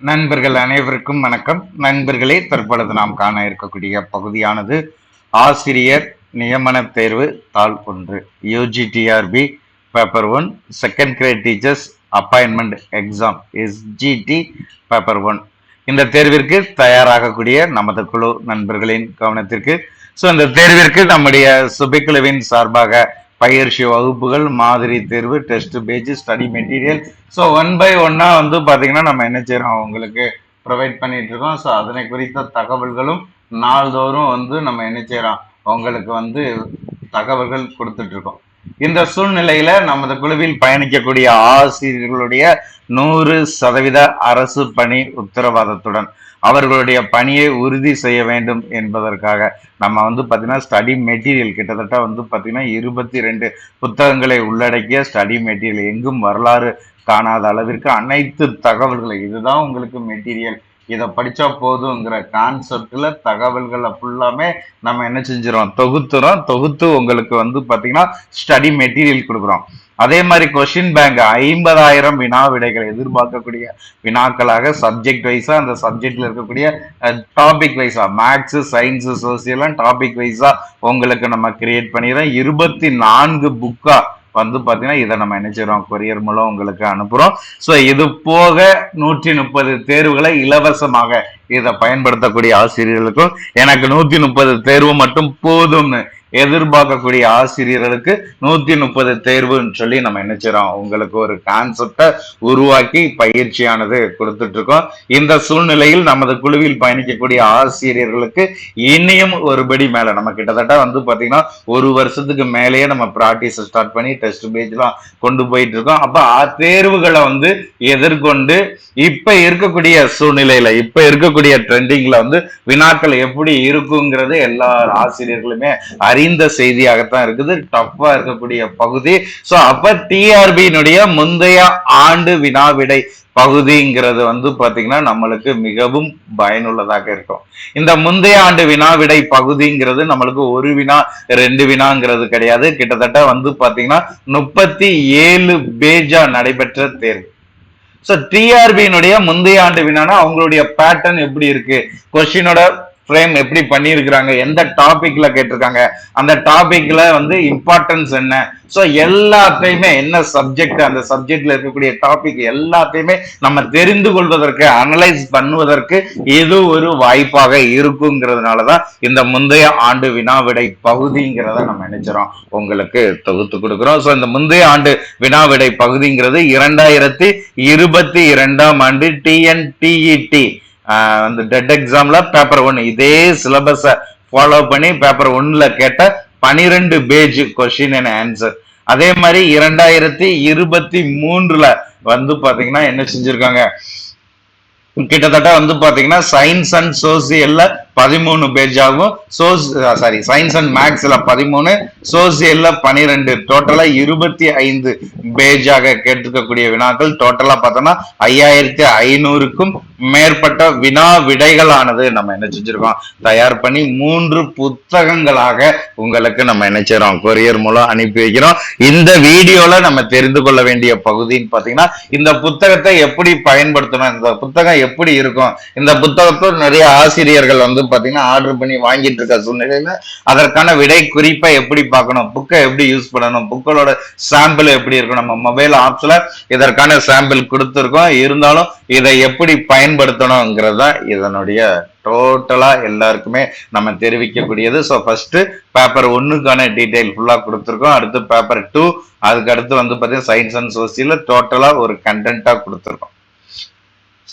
நண்பர்கள் அனைவருக்கும் வணக்கம். நண்பர்களே தற்பொழுது நாம் காண இருக்கக்கூடிய பகுதியானது ஆசிரியர் நியமன தேர்வு தாள் ஒன்று UG TRB paper one second grade teachers appointment exam SGT paper one இந்த தேர்விற்கு தயாராகக்கூடிய நமது குழு நண்பர்களின் கவனத்திற்கு ஸோ இந்த தேர்விற்கு நம்முடைய சுபிக்குழுவின் சார்பாக பயிற்சி வகுப்புகள் மாதிரி தேர்வு test page study material so one by ஒன்னாக வந்து பார்த்தீங்கன்னா நம்ம என்ன செய்கிறோம் உங்களுக்கு ப்ரொவைட் பண்ணிட்டு இருக்கோம். ஸோ அதனை குறித்த தகவல்களும் நாள்தோறும் வந்து நம்ம என்ன செய்கிறோம் உங்களுக்கு வந்து தகவல்கள் கொடுத்துட்ருக்கோம் இந்த சூழ்நிலையில நமது குழுவில் பயணிக்கக்கூடிய ஆசிரியர்களுடைய நூறு சதவீத அரசு பணி உத்தரவாதத்துடன் அவர்களுடைய பணியை உறுதி செய்ய வேண்டும் என்பதற்காக நம்ம வந்து பார்த்தீங்கன்னா ஸ்டடி மெட்டீரியல் கிட்டத்தட்ட வந்து பார்த்தீங்கன்னா இருபத்தி ரெண்டு புத்தகங்களை உள்ளடக்கிய ஸ்டடி மெட்டீரியல் எங்கும் வரலாறு காணாத அளவிற்கு அனைத்து தகவல்களை இதுதான் உங்களுக்கு மெட்டீரியல் இதை படித்தா போதுங்கிற கான்செப்டில் தகவல்களை ஃபுல்லாமே நம்ம என்ன செஞ்சிடறோம் தொகுத்துறோம். தொகுத்து உங்களுக்கு வந்து பார்த்தீங்கன்னா ஸ்டடி மெட்டீரியல் கொடுக்குறோம். அதே மாதிரி கொஷின் பேங்க் ஐம்பதாயிரம் வினா விடைகளை எதிர்பார்க்கக்கூடிய வினாக்களாக சப்ஜெக்ட் வைஸாக அந்த சப்ஜெக்டில் இருக்கக்கூடிய டாபிக் வைஸாக மேக்ஸு சயின்ஸு சோசியலாம் டாபிக் வைஸாக உங்களுக்கு நம்ம கிரியேட் பண்ணிடுறோம் இருபத்தி நான்கு புக்காக வந்து பார்த்தீங்கன்னா இதை நம்ம என்ன கொரியர் மூலம் உங்களுக்கு அனுப்புகிறோம் ஸோ இது போக நூற்றி முப்பது தேர்வுகளை இலவசமாக இதை பயன்படுத்தக்கூடிய ஆசிரியர்களுக்கும் எனக்கு நூத்தி முப்பது தேர்வு மட்டும் போதும்னு எதிர்பார்க்கக்கூடிய ஆசிரியர்களுக்கு நூத்தி முப்பது தேர்வுன்னு சொல்லி நம்ம என்ன செய்றோம்? உங்களுக்கு ஒரு கான்செப்டை உருவாக்கி பயிற்சியானது கொடுத்துட்டு இருக்கோம் இந்த சூழ்நிலையில் நமது குழுவில் பயணிக்கக்கூடிய ஆசிரியர்களுக்கு இனியும் ஒருபடி மேல நம்ம கிட்டத்தட்ட வந்து பாத்தீங்கன்னா ஒரு வருஷத்துக்கு மேலேயே நம்ம ப்ராக்டிஸ் ஸ்டார்ட் பண்ணி டெஸ்ட் பேஜ்லாம் கொண்டு போயிட்டு இருக்கோம் அப்ப தேர்வுகளை வந்து எதிர்கொண்டு இப்ப இருக்கக்கூடிய சூழ்நிலையில இப்ப இருக்கக்கூடிய ட்ரெண்டிங்ல வந்து வினாக்கள் எப்படி இருக்குங்கிறது எல்லா ஆசிரியர்களுமே அறிந்த செய்தியாகத்தான் இருக்குது. டஃப்பா இருக்கக்கூடிய பகுதி. சோ அப்ப டிஆர்பியினுடைய முந்தைய ஆண்டு வினாவிடை பகுதிங்கிறது வந்து பாத்தீங்கன்னா நம்மளுக்கு மிகவும் பயனுள்ளதாக இருக்கும். இந்த முந்தைய ஆண்டு வினாவிடை பகுதிங்கிறது நம்மளுக்கு ஒரு வினா ரெண்டு வினாங்கிறது கிடையாது. கிட்டத்தட்ட வந்து பாத்தீங்கன்னா முப்பத்தி ஏழு பேஜா நடைபெற்ற தேர்வு. ஸோ டிஆர்பியினுடைய முந்தைய ஆண்டு வினானா அவங்களுடைய பேட்டர்ன் எப்படி இருக்கு? கொஸ்டினோட ஃப்ரேம் எப்படி பண்ணியிருக்கிறாங்க எந்த டாபிக்ல கேட்டிருக்காங்க அந்த டாபிக்ல வந்து இம்பார்ட்டன்ஸ் என்ன? ஸோ எல்லாத்தையுமே என்ன சப்ஜெக்ட் அந்த சப்ஜெக்ட்ல இருக்கக்கூடிய டாபிக் எல்லாத்தையுமே நம்ம தெரிந்து கொள்வதற்கு அனலைஸ் பண்ணுவதற்கு இது ஒரு வாய்ப்பாக இருக்குங்கிறதுனால தான் இந்த முந்தைய ஆண்டு வினாவிடை பகுதிங்கிறத நம்ம நினைச்சிரோம் உங்களுக்கு தொகுத்து கொடுக்குறோம். ஸோ இந்த முந்தைய ஆண்டு வினாவிடை பகுதிங்கிறது இரண்டாயிரத்தி இருபத்தி இரண்டாம் ஆண்டு டிஎன்டிஇடி அந்த டெட் எக்ஸாம்ல பேப்பர் ஒன் இதே சிலபஸை ஃபாலோ பண்ணி பேப்பர் ஒன்ல கேட்ட பனிரெண்டு பேஜ் கொஸ்டின் அண்ட் ஆன்சர் அதே மாதிரி இரண்டாயிரத்தி இருபத்தி மூன்றுல வந்து பாத்தீங்கன்னா என்ன செஞ்சிருக்காங்க? கிட்டத்தட்ட வந்து பாத்தீங்கன்னா சயின்ஸ் அண்ட் சோசியல்ல பதிமூணு பேஜ் ஆகும். சோஸ் சாரி சயின்ஸ் அண்ட் மேக்ஸ்ல பதிமூணு சோசியல்ல பனிரெண்டு. டோட்டலா இருபத்தி ஐந்து பேஜாக கேட்டிருக்கக்கூடிய வினாக்கள். டோட்டலா பார்த்தோம்னா ஐயாயிரத்தி ஐநூறுக்கும் மேற்பட்ட வினா விடைகளானது நம்ம என்ன செஞ்சிருக்கோம்? தயார் பண்ணி மூன்று புத்தகங்களாக உங்களுக்கு நம்ம என்ன செய்யறோம் கொரியர் மூலம் அனுப்பி வைக்கிறோம். இந்த வீடியோல நம்ம தெரிந்து கொள்ள வேண்டிய பகுதின்னு பாத்தீங்கன்னா இந்த புத்தகத்தை எப்படி பயன்படுத்தணும்? இந்த புத்தகம் எப்படி இருக்கும்? இந்த புத்தகத்தை நிறைய ஆசிரியர்கள் வந்து பாத்தீங்கன்னா ஆர்டர் பண்ணி வாங்கிட்டு இருக்க சூழ்நிலையில அதற்கான விடை குறிப்பை எப்படி பார்க்கணும்? புக்கை எப்படி யூஸ் பண்ணணும்? புக்களோட சாம்பிள் எப்படி இருக்கும் நம்ம மொபைல் ஆப்ஸ்ல இதற்கான சாம்பிள் கொடுத்துருக்கோம். இருந்தாலும் இதை எப்படி பயன்படுத்தணுங்கிறது தான் இதனுடைய டோட்டலா எல்லாருக்குமே நம்ம தெரிவிக்கக்கூடியது. ஸோ ஃபர்ஸ்ட் பேப்பர் ஒன்றுக்கான டீட்டெயில் ஃபுல்லாக கொடுத்துருக்கோம். அடுத்து பேப்பர் டூ அதுக்கு அடுத்து வந்து பார்த்தீங்கன்னா சயின்ஸ் அண்ட் சோசியல் டோட்டலாக ஒரு கண்டென்ட்டாக கொடுத்துருக்கோம்.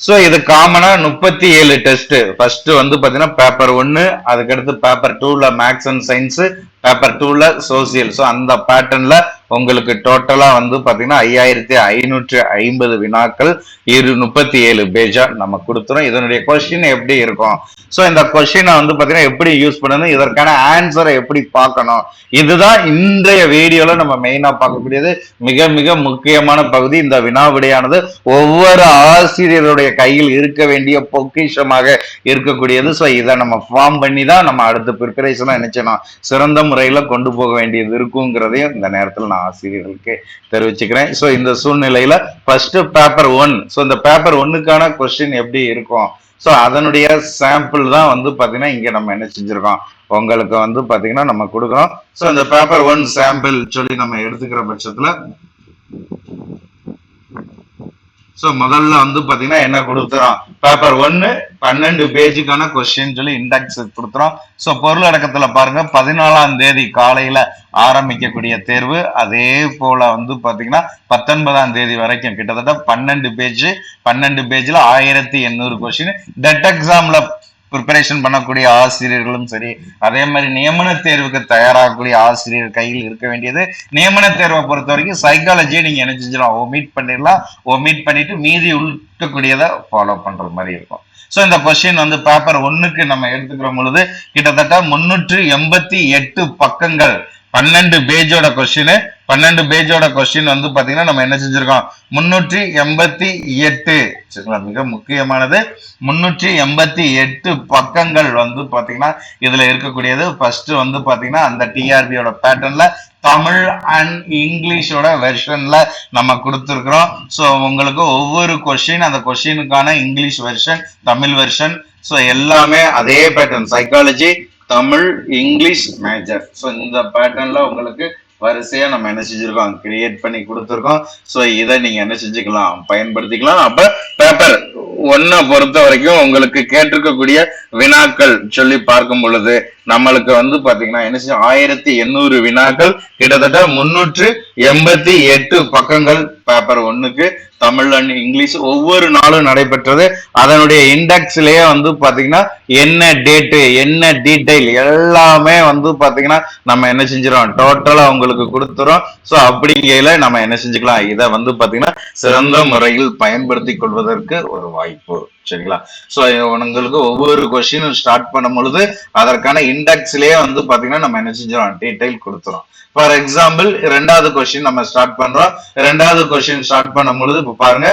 ஸோ இது காமனா முப்பத்தி ஏழு டெஸ்ட் ஃபர்ஸ்ட் வந்து பாத்தீங்கன்னா பேப்பர் ஒன்னு அதுக்கடுத்து பேப்பர் டூல மேக்ஸ் அண்ட் சயின்ஸ் பேப்பர் டூல சோசியல் ஸோ அந்த பேட்டர்ன்ல உங்களுக்கு டோட்டலா வந்து பாத்தீங்கன்னா ஐயாயிரத்தி ஐநூற்றி ஐம்பது வினாக்கள் இரு முப்பத்தி ஏழு பேஜா நம்ம கொடுத்துறோம். இதனுடைய கொஸ்டின் எப்படி இருக்கும்? ஸோ இந்த கொஸ்டினை வந்து பாத்தீங்கன்னா எப்படி யூஸ் பண்ணணும்? இதற்கான ஆன்சரை எப்படி பார்க்கணும்? இதுதான் இன்றைய வீடியோல நம்ம மெயினா பார்க்கக்கூடியது. மிக மிக முக்கியமான பகுதி. இந்த வினாவிடையானது ஒவ்வொரு ஆசிரியருடைய கையில் இருக்க வேண்டிய பொக்கிஷமாக இருக்கக்கூடியது. ஸோ இதை நம்ம ஃபார்ம் பண்ணி தான் நம்ம அடுத்த ப்ரிப்பரேஷனாக நினைச்சணும் சிறந்த முறையில் கொண்டு போக வேண்டியது இருக்குங்கிறதையும் இந்த நேரத்தில் நான் ஆசிரியர்களுக்கு தெரிவிச்சுக்கிறேன். ஸோ இந்த சூழ்நிலையில ஃபர்ஸ்ட் பேப்பர் ஒன் ஸோ இந்த பேப்பர் ஒன்னுக்கான கொஸ்டின் எப்படி இருக்கும்? ஸோ அதனுடைய சாம்பிள் தான் வந்து பாத்தீங்கன்னா இங்க நம்ம என்ன செஞ்சுருக்கோம்? உங்களுக்கு வந்து பாத்தீங்கன்னா நம்ம கொடுக்குறோம். ஸோ இந்த பேப்பர் ஒன் சாம்பிள் சொல்லி நம்ம எடுத்துக்கிற பட்சத்தில் ஸோ முதல்ல வந்து பாத்தீங்கன்னா என்ன கொடுத்துறோம் பேப்பர் ஒன்று பன்னெண்டு பேஜுக்கான கொஸ்டின் சொல்லி இண்டெக்ஸ் கொடுத்துறோம் ஸோ பொருள் பாருங்க பதினாலாம் தேதி காலையில ஆரம்பிக்கக்கூடிய தேர்வு. அதே போல வந்து பாத்தீங்கன்னா பத்தொன்பதாம் தேதி வரைக்கும் கிட்டத்தட்ட பன்னெண்டு பேஜ் பன்னெண்டு பேஜ்ல ஆயிரத்தி எண்ணூறு கொஸ்டின் டெட் எக்ஸாம்ல ப்ரிப்பரேஷன் பண்ணக்கூடிய ஆசிரியர்களும் சரி அதே மாதிரி நியமன தேர்வுக்கு தயாராகக்கூடிய ஆசிரியர் கையில் இருக்க வேண்டியது. நியமன தேர்வை பொறுத்த வரைக்கும் சைக்காலஜியை நீங்க என்ன செஞ்சிடலாம் ஒமிட் பண்ணிடலாம். ஒமிட் பண்ணிட்டு மீதி இருக்கக்கூடியதை ஃபாலோ பண்ற மாதிரி இருக்கும். ஸோ இந்த கொஸ்டின் வந்து பேப்பர் ஒன்னுக்கு நம்ம எடுத்துக்கிற பொழுது கிட்டத்தட்ட முன்னூற்று எண்பத்தி எட்டு பக்கங்கள் பன்னெண்டு பேஜோட கொஸ்டின் பன்னெண்டு பேஜோட கொஸ்டின் வந்து பாத்தீங்கன்னா நம்ம என்ன செஞ்சிருக்கோம்? முன்னூற்றி எண்பத்தி எட்டு. சரிங்களா மிக முக்கியமானது. முன்னூற்றி எண்பத்தி எட்டு பக்கங்கள் வந்து பாத்தீங்கன்னா இதுல இருக்கக்கூடியது. ஃபர்ஸ்ட் வந்து பாத்தீங்கன்னா அந்த டிஆர்பியோட பேட்டர்ன்ல தமிழ் அண்ட் இங்கிலீஷோட வெர்ஷன்ல நம்ம கொடுத்துருக்குறோம். ஸோ உங்களுக்கு ஒவ்வொரு கொஸ்டின் அந்த கொஸ்டினுக்கான English version Tamil version so எல்லாமே அதே pattern psychology Tamil English major so இந்த பேட்டர்ன்ல உங்களுக்கு வரிசையா நம்ம என்ன செஞ்சிருக்கோம்? கிரியேட் பண்ணி கொடுத்துருக்கோம். ஸோ இதை நீங்க என்ன செஞ்சுக்கலாம்? பயன்படுத்திக்கலாம். அப்ப பேப்பர் ஒன்ன பொறுத்த வரைக்கும் உங்களுக்கு கேட்டிருக்கக்கூடிய வினாக்கள் சொல்லி பார்க்கும் பொழுது நம்மளுக்கு வந்து பாத்தீங்கன்னா என்ன செய்யும் ஆயிரத்தி எண்ணூறு வினாக்கள் கிட்டத்தட்ட முன்னூற்று எண்பத்தி எட்டு பக்கங்கள் பேப்பர் ஒன்னுக்கு தமிழ் அண்ட் இங்கிலீஷ் ஒவ்வொரு நாளும் நடைபெற்றது. அதனுடைய இண்டெக்ஸ்லயே வந்து பாத்தீங்கன்னா என்ன டேட்டு என்ன டீட்டெயில் எல்லாமே வந்து பாத்தீங்கன்னா நம்ம என்ன செஞ்சிடும் டோட்டலா உங்களுக்கு கொடுத்துரும் சோ அப்படிங்கையில நம்ம என்ன செஞ்சுக்கலாம்? இதை வந்து பாத்தீங்கன்னா சிறந்த முறையில் பயன்படுத்தி கொள்வதற்கு ஒரு வாய்ப்பு. சரிங்களா? சோ உங்களுக்கு ஒவ்வொரு கொஸ்டினும் ஸ்டார்ட் பண்ணும் பொழுது அதற்கான இண்டெக்ஸ்லயே வந்து பாத்தீங்கன்னா நம்ம என்ன செஞ்சோம் டீடைல் கொடுத்துரும் ஃபார் எக்ஸாம்பிள் ரெண்டாவது கொஸ்டின் நம்ம ஸ்டார்ட் பண்றோம். ரெண்டாவது கொஸ்டின் ஸ்டார்ட் பண்ணும் பொழுது இப்ப பாருங்க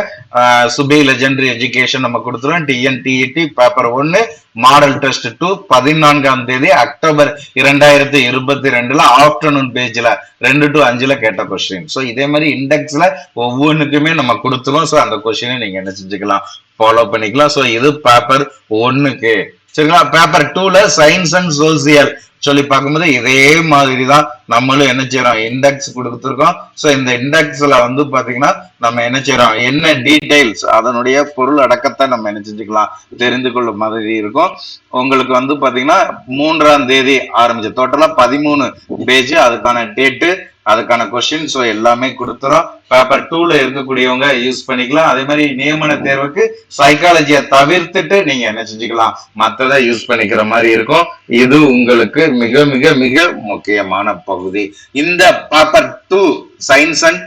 சுபி லெஜெண்டரி எஜுகேஷன் நம்ம கொடுத்துருவோம். டிஎன்டிஇடி பேப்பர் ஒன்னு மாடல் டெஸ்ட் டூ பதினான்காம் தேதி அக்டோபர் இரண்டாயிரத்தி இருபத்தி ரெண்டுல ஆஃப்டர்நூன் பேஜ்ல ரெண்டு டு அஞ்சுல கேட்ட கொஸ்டின் ஸோ இதே மாதிரி இண்டெக்ஸ்ல ஒவ்வொன்றுக்குமே நம்ம கொடுத்துருவோம். ஸோ அந்த கொஸ்டினை நீங்க என்ன செஞ்சுக்கலாம்? ஃபாலோ பண்ணிக்கலாம். ஸோ இது பேப்பர் ஒன்னுக்கு சரிங்களா? பேப்பர் டூல சயின்ஸ் அண்ட் சோசியல் சொல்லி பார்க்கும்போது இதே மாதிரி தான் நம்மளும் என்ன செய்யறோம்? இண்டெக்ஸ் கொடுத்துருக்கோம். ஸோ இந்த இண்டெக்ஸ்ல வந்து பாத்தீங்கன்னா நம்ம என்ன செய்யறோம்? என்ன டீடைல்ஸ் அதனுடைய பொருள் அடக்கத்தை நம்ம என்ன செஞ்சுக்கலாம்? தெரிந்து கொள்ளும் மாதிரி இருக்கும். உங்களுக்கு வந்து பாத்தீங்கன்னா மூன்றாம் தேதி ஆரம்பிச்சு டோட்டலா பதிமூணு பேஜ் அதுக்கான டேட்டு அதுக்கான கொஸ்டின் ஸோ எல்லாமே கொடுத்துரும் பேப்பர் டூல இருக்கக்கூடியவங்க யூஸ் பண்ணிக்கலாம். அதே மாதிரி நியமன தேர்வுக்கு சைக்காலஜியை தவிர்த்துட்டு நீங்க என்ன செஞ்சுக்கலாம்? மற்றதை யூஸ் பண்ணிக்கிற மாதிரி இருக்கும். இது உங்களுக்கு மிக மிக மிக முக்கியமான பகுதி. இந்த paper two science and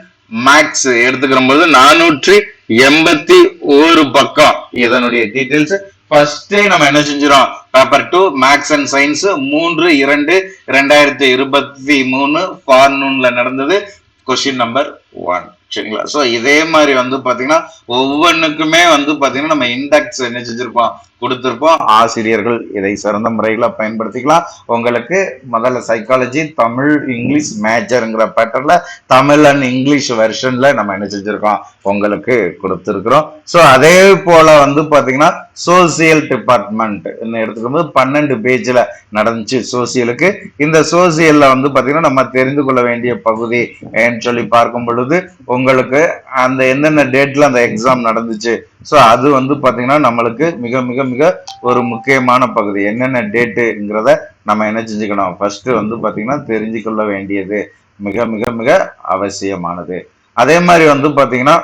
maths எடுத்துக்கிற போது நானூற்றி எண்பத்தி ஒரு பக்கம் இதனுடைய டீட்டெயில்ஸ் ஃபர்ஸ்டே நம்ம என்ன செஞ்சிடும் paper two maths and science மூன்று இரண்டு ரெண்டாயிரத்தி இருபத்தி மூணு ஃபார்னூன்ல நடந்தது. கொஸ்டின் நம்பர் ஒன் சரிங்களா? ஸோ இதே மாதிரி வந்து பார்த்தீங்கன்னா ஒவ்வொன்றுக்குமே வந்து பார்த்தீங்கன்னா நம்ம இண்டெக்ஸ் என்ன செஞ்சிருப்போம்? கொடுத்துருக்கோம் ஆசிரியர்கள் இதை சிறந்த முறையில் பயன்படுத்திக்கலாம். உங்களுக்கு முதல்ல சைக்காலஜி தமிழ் இங்கிலீஷ் மேஜருங்கிற பேட்டர்ல தமிழ் அண்ட் இங்கிலீஷ் வெர்ஷன்ல நம்ம என்ன செஞ்சிருக்கோம்? உங்களுக்கு கொடுத்துருக்குறோம். ஸோ அதே போல வந்து பார்த்தீங்கன்னா சோசியல் டிபார்ட்மெண்ட் எடுத்துக்கும் போது பன்னெண்டு பேஜில் நடந்துச்சு சோசியலுக்கு இந்த சோசியலில் வந்து பார்த்தீங்கன்னா நம்ம தெரிந்து கொள்ள வேண்டிய பகுதி ஏன்னு சொல்லி பார்க்கும் பொழுது உங்களுக்கு அந்த என்னென்ன டேட்டில் அந்த எக்ஸாம் நடந்துச்சு. ஸோ அது வந்து பார்த்தீங்கன்னா நம்மளுக்கு மிக மிக மிக ஒரு முக்கியமான பகுதி. என்னென்ன டேட்டுங்கிறத நம்ம என்ன செஞ்சுக்கணும்? ஃபர்ஸ்ட் வந்து பாத்தீங்கன்னா தெரிஞ்சு கொள்ள வேண்டியது. மிக மிக மிக அவசியமானது. அதே மாதிரி வந்து பாத்தீங்கன்னா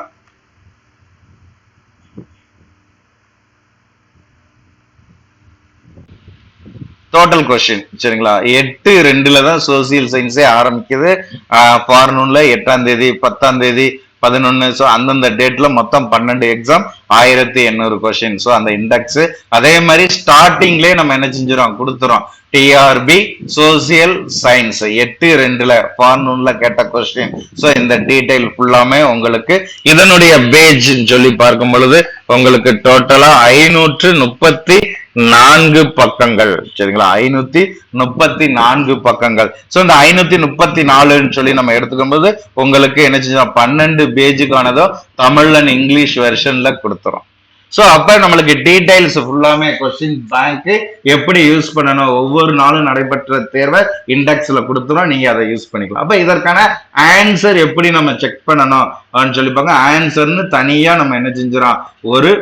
டோட்டல் கொஸ்டின் சரிங்களா? எட்டு ரெண்டுல தான் சோசியல் சயின்ஸே ஆரம்பிக்குது ஃபார்னூன்ல எட்டாம் தேதி பத்தாம் தேதி பதினொன்னு ஸோ அந்தந்த டேட்ல மொத்தம் பன்னெண்டு எக்ஸாம் ஆயிரத்தி எண்ணூறு கொஸ்டின் ஸோ அந்த இண்டெக்ஸ் அதே மாதிரி ஸ்டார்டிங்லேயே நம்ம என்ன செஞ்சிடும் கொடுத்துறோம். டிஆர்பி சோசியல் சயின்ஸ் எட்டு ரெண்டுல ஃபார்னூன்ல கேட்ட கொஸ்டின் ஸோ இந்த டீடைல் ஃபுல்லாமே உங்களுக்கு இதனுடைய பேஜ் சொல்லி பார்க்கும் பொழுது உங்களுக்கு டோட்டலா ஐநூற்று முப்பத்தி நான்கு பக்கங்கள். சரிங்களா? ஐநூத்தி முப்பத்தி நான்கு பக்கங்கள். சோ இந்த ஐநூத்தி முப்பத்தி நாலுன்னு சொல்லி நம்ம எடுத்துக்கும் போது உங்களுக்கு என்ன செஞ்சோம் பன்னெண்டு பேஜுக்கானதோ தமிழ் அண்ட் இங்கிலீஷ் வெர்ஷன்ல கொடுத்துரும் சோ அப்ப நம்மளுக்கு டீடைல்ஸ் ஃபுல்லாமே கொஸ்டின் பேங்க் எப்படி யூஸ் பண்ணணும்? ஒவ்வொரு நாளும் நடைபெற்ற தேர்வை இண்டெக்ஸ்ல கொடுத்துரும் நீங்க அதை யூஸ் பண்ணிக்கலாம். அப்ப இதற்கான ஆன்சர் எப்படி நம்ம செக் பண்ணணும்? அப்படின்னு சொல்லி ஆன்சர்னு தனியா நம்ம என்ன செஞ்சிடோம் ஒரு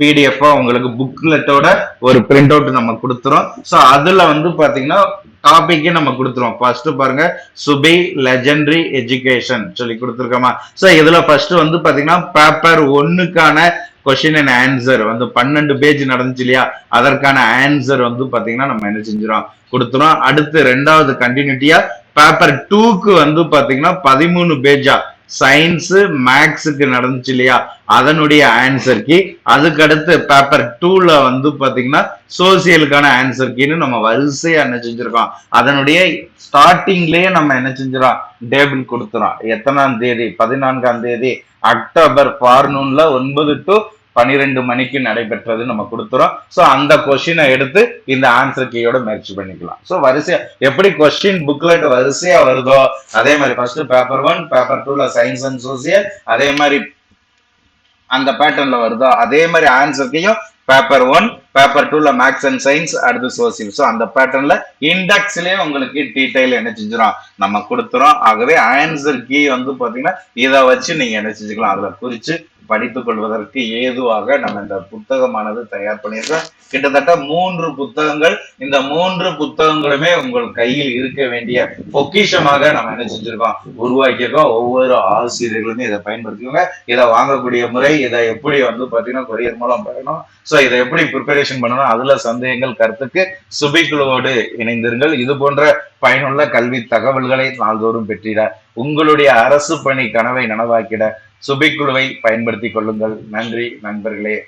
பிடிஎஃபா உங்களுக்கு புக்லெட்டோட ஒரு பிரிண்ட் அவுட் நம்ம கொடுத்துரும் ஸோ அதுல வந்து பாத்தீங்கன்னா டாபிக்கே நம்ம கொடுத்துருவோம். ஃபர்ஸ்ட் பாருங்க சுபை லெஜண்டரி எஜுகேஷன் சொல்லி கொடுத்துருக்கோமா. ஸோ இதுல ஃபர்ஸ்ட் வந்து பாத்தீங்கன்னா பேப்பர் ஒன்னுக்கான கொஸ்டின் அண்ட் ஆன்சர் வந்து பன்னெண்டு பேஜ் நடந்துச்சு இல்லையா? அதற்கான ஆன்சர் வந்து பாத்தீங்கன்னா நம்ம என்ன செஞ்சிடும் கொடுத்துரும் அடுத்து ரெண்டாவது கண்டினியூட்டியா பேப்பர் டூக்கு வந்து பாத்தீங்கன்னா பதிமூணு பேஜா சயின்ஸு மேக்ஸுக்கு நடந்துச்சு இல்லையா? அதனுடைய ஆன்சர் கீ அதுக்கடுத்து பேப்பர் டூவில் வந்து பார்த்தீங்கன்னா சோசியலுக்கான ஆன்சர் கீன்னு நம்ம வரிசையாக என்ன செஞ்சுருக்கோம். அதனுடைய ஸ்டார்டிங்லேயே நம்ம என்ன செஞ்சிடறோம்? டேபிள் கொடுத்துறோம் எத்தனாம் தேதி? பதினான்காம் தேதி? அக்டோபர் பார்னூனில் ஒன்பது டு பனிரெண்டு மணிக்கு நடைபெற்றது நம்ம கொடுத்துறோம். ஸோ அந்த கொஸ்டினை எடுத்து இந்த ஆன்சர் கீயோட முயற்சி பண்ணிக்கலாம். ஸோ வரிசையா எப்படி கொஸ்டின் புக்லெட் வரிசையா வருதோ அதே மாதிரி ஃபர்ஸ்ட் பேப்பர் ஒன் பேப்பர் டூல சயின்ஸ் அண்ட் சோசியல் அதே மாதிரி அந்த பேட்டர்ன்ல வருதோ அதே மாதிரி ஆன்சர் கீயும் பேப்பர் ஒன் பேப்பர் டூல மேக்ஸ் அண்ட் சயின்ஸ் அடுத்து சோசியல் ஸோ அந்த பேட்டர்ன்ல இண்டெக்ஸ்லயே உங்களுக்கு டீடைல் என்ன செஞ்சிடும் நம்ம கொடுத்துறோம். ஆகவே ஆன்சர் கீ வந்து பாத்தீங்கன்னா இதை வச்சு நீங்க என்ன செஞ்சுக்கலாம்? அதுல குறிச்சு படித்துக் கொள்வதற்கு ஏதுவாக நம்ம இந்த புத்தகமானது தயார் பண்ணியிருக்கோம் கிட்டத்தட்ட மூன்று புத்தகங்கள் இந்த மூன்று புத்தகங்களுமே உங்கள் கையில் இருக்க வேண்டிய பொக்கிஷமாக நம்ம என்ன செஞ்சிருக்கோம் உருவாக்கியிருக்கோம். ஒவ்வொரு ஆசிரியர்களுமே இதை பயன்படுத்திக்கோங்க. இதை வாங்கக்கூடிய முறை இதை எப்படி வந்து பார்த்தீங்கன்னா கொரியர் மூலம் பெறணும் ஸோ இதை எப்படி ப்ரிப்பரேஷன் பண்ணணும்? அதுல சந்தேகங்கள் கருத்துக்கு சுபிக்குழுவோடு இணைந்திருங்கள். இது போன்ற பயனுள்ள கல்வி தகவல்களை நாள்தோறும் பெற்றிட உங்களுடைய அரசு பணி கனவை நனவாக்கிட சுபிக்குழுவை பயன்படுத்திக் கொள்ளுங்கள். நன்றி நண்பர்களே.